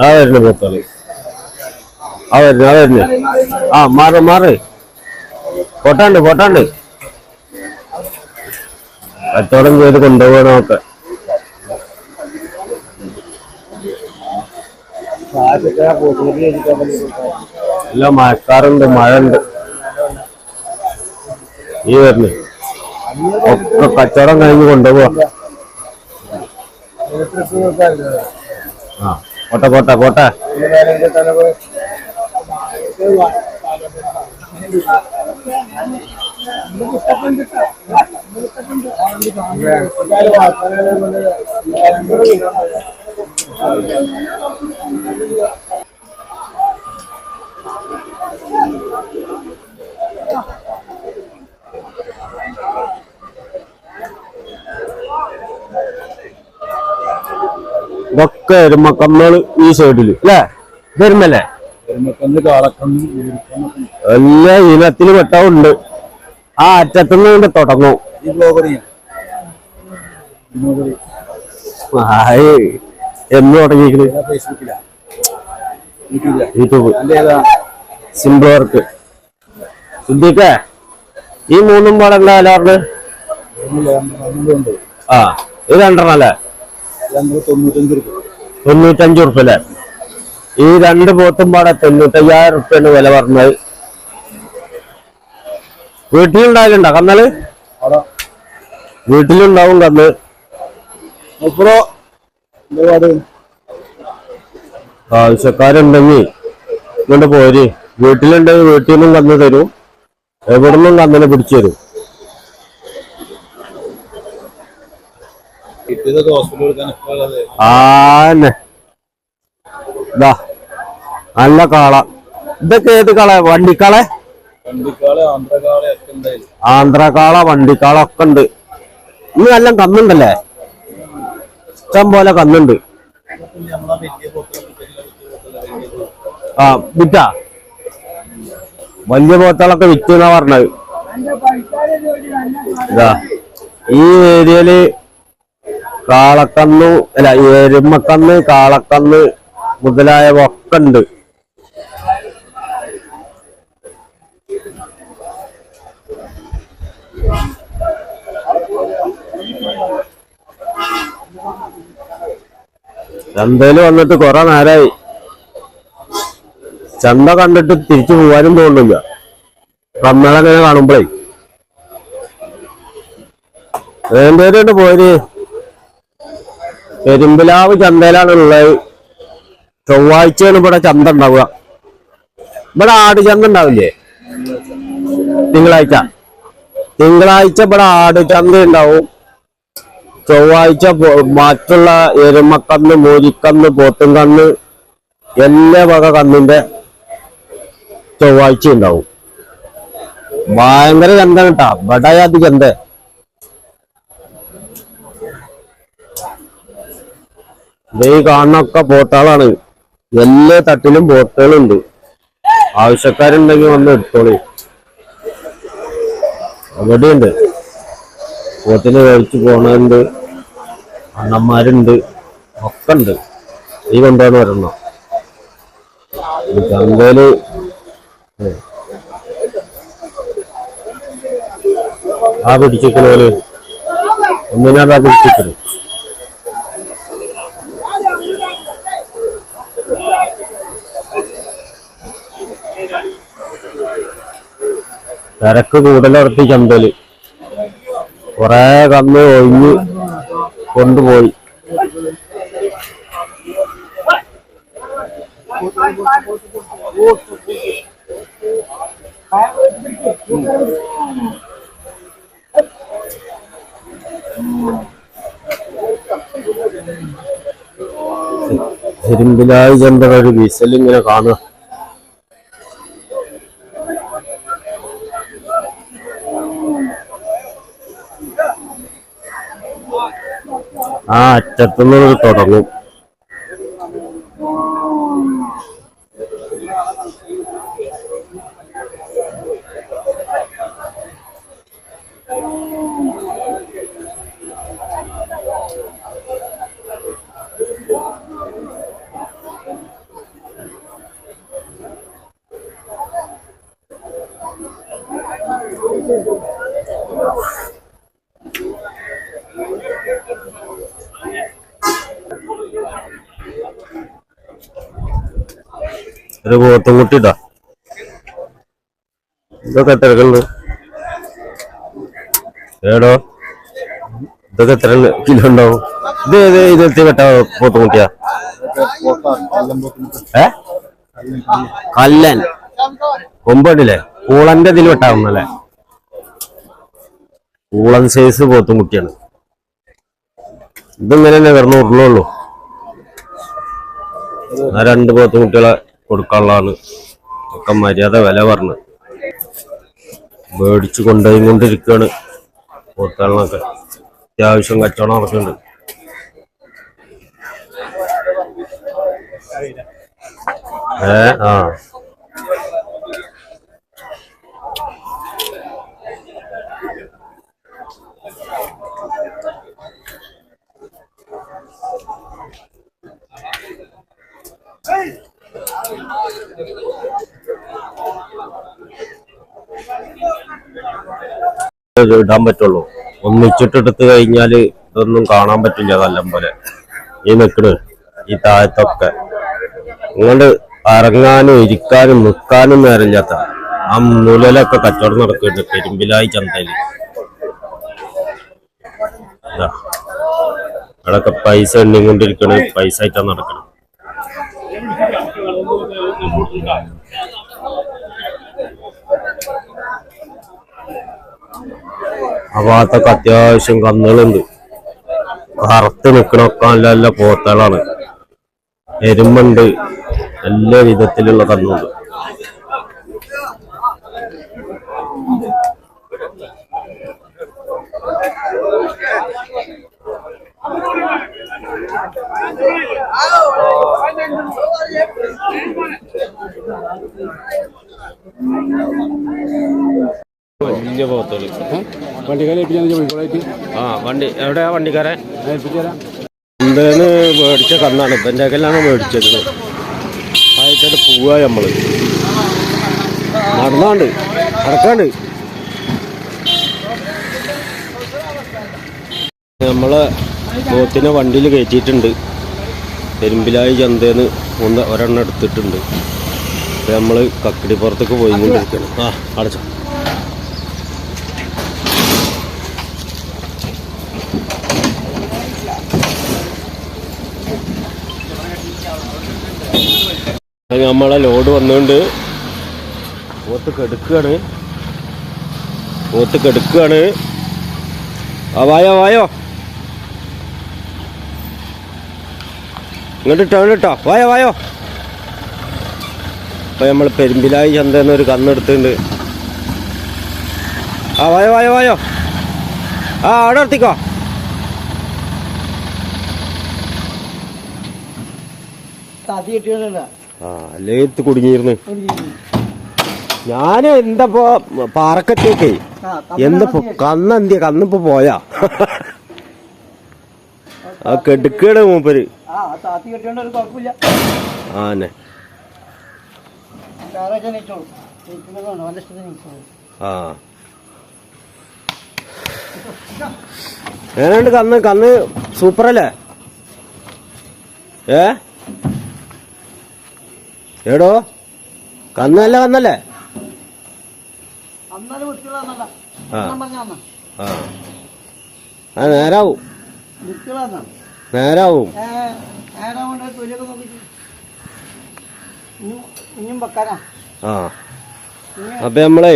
ആ വരുന്നു പോത്തോളി. ആ ആ വരുന്നു. ആ പൊട്ടാണ്ട് പൊട്ടാണ്ട്. കച്ചവടം ചെയ്ത് കൊണ്ടുപോകണമൊക്കെ എല്ലാം മഴക്കാറുണ്ട് മഴ ഉണ്ട് ഈ വരുന്നു. ഒക്കെ കച്ചവടം കഴിഞ്ഞ് കൊണ്ടുപോവാ ആ പോട്ടെ പോട്ടെ പോട്ടെ ഇതൊക്കെ എരുമക്കമ്മൾ ഈ സൈഡിൽ അല്ലേ? ഈർക്കന്ന് എല്ലാ ഇനത്തിൽ പെട്ടവുണ്ട് ആ അറ്റത്തുനിന്ന് കൊണ്ട് തുടങ്ങും. എന്ന് തുടങ്ങിയിട്ട് യൂട്യൂബ് സിമ്പിൾ വർക്ക് സിദ്ദീഖേ ഈ മൂന്നും പാടെന്താ അലാറിന് ആ ഇത് രണ്ടെണ്ണം അല്ലേ? തൊണ്ണൂറ്റഞ്ച് ഉറുപ്പ അല്ലേ? ഈ രണ്ട് പോത്തും പാടെ തൊണ്ണൂറ്റയ്യായിരം ഉറുപ്പ്യാണ് വില പറഞ്ഞത്. വീട്ടിലുണ്ടാകലുണ്ടോ കന്നൽ? വീട്ടിലുണ്ടാവും കന്ന്. ആവശ്യക്കാരുണ്ടെങ്കി ആവശ്യക്കാരുണ്ടെങ്കിൽ ഇങ്ങോട്ട് പോര്. വീട്ടിലുണ്ടെങ്കിൽ വീട്ടിൽ നിന്നും കന്ന് തരും. എവിടെ നിന്നും കന്നിനെ പിടിച്ചു തരും. ആന്നെ. ഇതാ നല്ല കാള. ഇതൊക്കെ ഏത് കാള വണ്ടിക്കാളെ? ആന്ധ്രക്കാൾ വണ്ടിക്കാള ഒക്കെ ഉണ്ട്. ഇന്ന് നല്ല കന്നുണ്ടല്ലേ? ഇഷ്ടം പോലെ കന്നുണ്ട്. ആ വിറ്റാ? വലിയ പോത്തളൊക്കെ വിറ്റു എന്നാ പറഞ്ഞത് ഈ ഏരിയയിൽ കാളക്കന്നു അല്ല എരുമക്കന്ന് കാളക്കന്ന് മുതലായവ ഒക്കെ ഉണ്ട് ചന്തയിൽ വന്നിട്ട് കുറെ നേരമായി ചന്ത കണ്ടിട്ട് തിരിച്ചു പോകാനും തോന്നുന്നില്ല. കമ്മളങ്ങനെ കാണുമ്പോഴേ വേണ്ടവരുണ്ട് പോര് പെരുമ്പിലാവ് ചന്തയിലാണ് ഉള്ളത് ചൊവ്വാഴ്ചയാണ് ഇവിടെ ചന്ത ഉണ്ടാവുക. ഇവിടെ ആട് ചന്ത ഉണ്ടാവില്ലേ? തിങ്കളാഴ്ച. തിങ്കളാഴ്ച ഇവിടെ ആട് ചന്ത ഉണ്ടാവും. ചൊവ്വാഴ്ച മറ്റുള്ള എരുമക്കന്ന് മോരിക്കന്ന് പോത്തും കന്ന് എല്ലാ വക കന്നിന്റെ ചൊവ്വാഴ്ച ഉണ്ടാവും. ഭയങ്കര ചന്ത കേട്ടാ. ഇവിടെ അത് ചന്ത. ദേ ഈ കാണുന്നൊക്കെ ബോട്ടുകളാണ്. എല്ലാ തട്ടിലും ബോട്ടുകളുണ്ട്. ആവശ്യക്കാരുണ്ടെങ്കിൽ വന്ന് എടുത്തോളി. അവിടെയുണ്ട്. പോത്തിന് കഴിച്ചു പോണുണ്ട് അണ്ണന്മാരുണ്ട്. ഒക്കെ ഉണ്ട് ഈ കൊണ്ടാണ് വരണം ചന്തയിൽ. ആ പിടിച്ചിട്ടുള്ള ഒന്നിനാ പിടിച്ചിക്കണ് തിരക്ക് കൂടുതലടത്തി ചന്തൽ കൊറേ കന്ന് ഒഴിഞ്ഞ് കൊണ്ടുപോയി. ഇരുമ്പിലായി ചന്ത ഒരു വിസലിങ്ങനെ കാണുക. ആ അറ്റത്തുനിന്ന് തുടങ്ങും. ഒരു പോത്തും കുട്ടിട്ടാ ഇതൊക്കെ കിലോ ഏടോ ഇതൊക്കെ എത്ര കിലോ ഉണ്ടാവും ഇത് ഇത് ഇതിലത്തെ വെട്ട പോത്തും കുട്ടിയാ? ഏ? കല്ലൻ. കൊമ്പടില്ലേ? കൂളന്റെ ഇതിൽ വെട്ടാവുന്നല്ലേ? കൂളൻ സൈസ് പോത്തും കുട്ടിയാണ്. ഇതിങ്ങനെ തന്നെ കിടന്ന് ഉരുളുള്ളൂ ആ രണ്ട് പോത്തും കുട്ടികളെ കൊടുക്കാനുള്ളതാണ് ഒക്കെ മര്യാദ വില പറഞ്ഞു. മേടിച്ചു കൊണ്ടുപോയി കൊണ്ടിരിക്കുകയാണ് പോത്തുകളിനൊക്കെ അത്യാവശ്യം കച്ചവടം നടക്കുന്നുണ്ട്. ഏ ആ. ഇടാൻ പറ്റുള്ളൂ. ഒന്നിച്ചിട്ടെടുത്ത് കഴിഞ്ഞാൽ ഇതൊന്നും കാണാൻ പറ്റില്ല നല്ലം പോലെ. ഈ നിക്കണ് ഈ താഴത്തൊക്കെ. ഇങ്ങോട്ട് ഇറങ്ങാനും ഇരിക്കാനും നിൽക്കാനും നേരമില്ലാത്ത ആ മുലലൊക്കെ കച്ചവടം നടക്കുന്നുണ്ട് പെരുമ്പിലായി ചന്തയിൽ. അവിടെ പൈസ എണ്ണിക്കൊണ്ടിരിക്കണ് പൈസ ആയിട്ടാ നടക്കണം. ആ ഭാഗത്തൊക്കെ അത്യാവശ്യം കന്നുകളുണ്ട്. കറുത്ത് നിക്കണൊക്കെ നല്ല നല്ല പോത്തകളാണ്. എരുമുണ്ട് എല്ലാ വിധത്തിലുള്ള കന്നുണ്ട്. വലിയ പോത്തുകൾ വണ്ടിക്കാരെ ഏൽപ്പിച്ചാൽ കോഴിക്കോടായിട്ട് ആ വണ്ടി. എവിടെയാ വണ്ടിക്കാരെ? എന്തേന്ന് മേടിച്ച കണ്ണാണ് ഇപ്പന്റെ കല്ലാണ് മേടിച്ചത്. ആയിട്ട് പോവുക നമ്മൾ നടന്നാണ്ട്. നടക്കാണ്ട്. നമ്മളെ ബോത്തിനെ വണ്ടിയിൽ കയറ്റിയിട്ടുണ്ട്. പെരുമ്പിലായി ചന്തേന്ന് ഒന്ന് ഒരെണ്ണം എടുത്തിട്ടുണ്ട്. നമ്മൾ കക്കിടിപ്പുറത്തേക്ക് പോയി കൊണ്ടിരിക്കണം ആ അടച്ചു. നമ്മളെ ലോഡ് വന്നുകൊണ്ട് പോത്ത് കെടുക്കുകയാണ് പോത്ത് കെടുക്കുകയാണ് ആ വായോ വായോ. ഇങ്ങോട്ട് ടേൺ ഇട്ടോ. വായോ വായോ. അപ്പൊ നമ്മൾ പെരുമ്പിലായി ചന്തന്ന് ഒരു കന്നെടുത്തിട്ടുണ്ട് ആ വായോ വായോ വായോ. ആ അവിടെ നിർത്തിക്കോ. താത്തി കെട്ടിയോണ്ടല്ല ആ ലേത്ത് കുടുങ്ങിയിരുന്നു. ഞാൻ എന്താപ്പോ പാറക്കത്തേക്കേ എന്തപ്പോ കന്നെന്തിയ കന്നിപ്പോ പോയാ? ആ കെടുക്കയുടെ മൂപ്പര്. ആ താത്തി കെട്ടിയോണ്ട് ഒരു കുഴപ്പമില്ല. ആന്നെ ഞായറാഴ്ച നീച്ചോളൂ നീക്കുന്നതാണ് അവന്റെ ഇഷ്ടത്തിന് നീച്ചോളൂ ആ. ഏതാണ്ട് കന്ന്? കന്ന് സൂപ്പറല്ലേ? ഏ? ഏടോ കന്നല്ല കന്നല്ലേ ആ. നേരാവും. നേരാവും. ആ. അപ്പൊ നമ്മളേ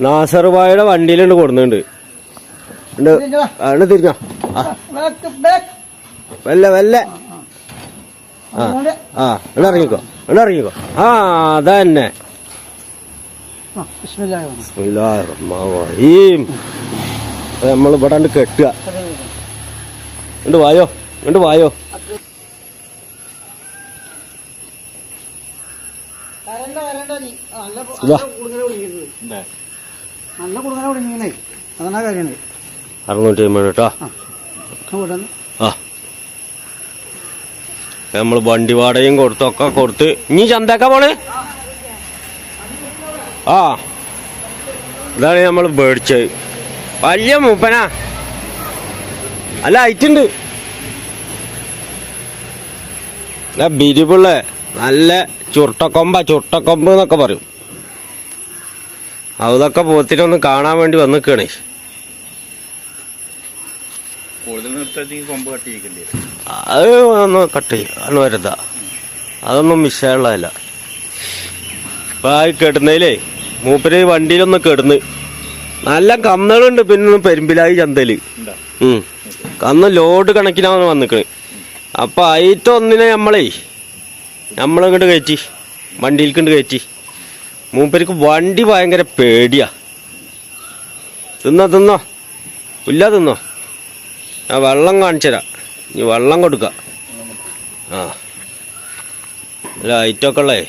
നാസർബായുടെ വണ്ടിയിലുണ്ട് കൊടുന്നുണ്ട്. തിരിഞ്ഞോ വല്ല വല്ല ആ ആ ഇവിടെ ഇറങ്ങിക്കോ ഇവിടെ ഇറങ്ങിക്കോ. ആ അതന്നെ. നമ്മൾ ഇവിടെ ഉണ്ട് കെട്ടുക. ഉണ്ട് വായോ ഉണ്ട് വായോ. വരണ്ട വരണ്ട നീ. നല്ല കുടുങ്ങിയേ അതാണ് കാര്യമാണ് അറുന്നൂറ്റി അമ്പത് കേട്ടോ ആ. നമ്മൾ വണ്ടി വാടകയും കൊടുത്തൊക്കെ കൊടുത്ത്. ഇനി ചന്തക്ക പോണ്? ആ. ഇതാണ് നമ്മൾ മേടിച്ചത് വലിയ മൂപ്പനാ. അല്ല ഐറ്റുണ്ട് ബിരിപിള്ളേ നല്ല ചുരുട്ടക്കൊമ്പ ചുരുട്ടക്കൊമ്പ് എന്നൊക്കെ പറയും. അതൊക്കെ പോത്തിനൊന്ന് കാണാൻ വേണ്ടി വന്നിക്കണേ. കൂടുതൽ കൊമ്പ് അത് ഒന്ന് കട്ട് ചെയ്യും അന്ന് വരുതാ അതൊന്നും വിഷയമുള്ളതല്ല ഇപ്പൊ ആ കെട്ടുന്നതിലേ മൂപ്പര് വണ്ടിയിലൊന്ന് കെടുന്ന്. നല്ല കന്നുകളുണ്ട് പിന്നെ പെരുമ്പിലായി ചന്തയിൽ. ഉം. കന്ന് ലോഡ് കണക്കിനാണ് വന്നിക്കണ്. അപ്പൊ അയിത്ത ഒന്നിനെ നമ്മളേ നമ്മളിങ്ങോട്ട് കയറ്റി വണ്ടിയിൽക്കൊണ്ട് കയറ്റി. മൂപ്പർക്ക് വണ്ടി ഭയങ്കര പേടിയാ. തിന്നോ തിന്നോ. ഇല്ല തിന്നോ. ആ വെള്ളം കാണിച്ചുതരാം ഇനി വെള്ളം കൊടുക്ക. ആ. ലൈറ്റൊക്കെ ഉള്ളേ.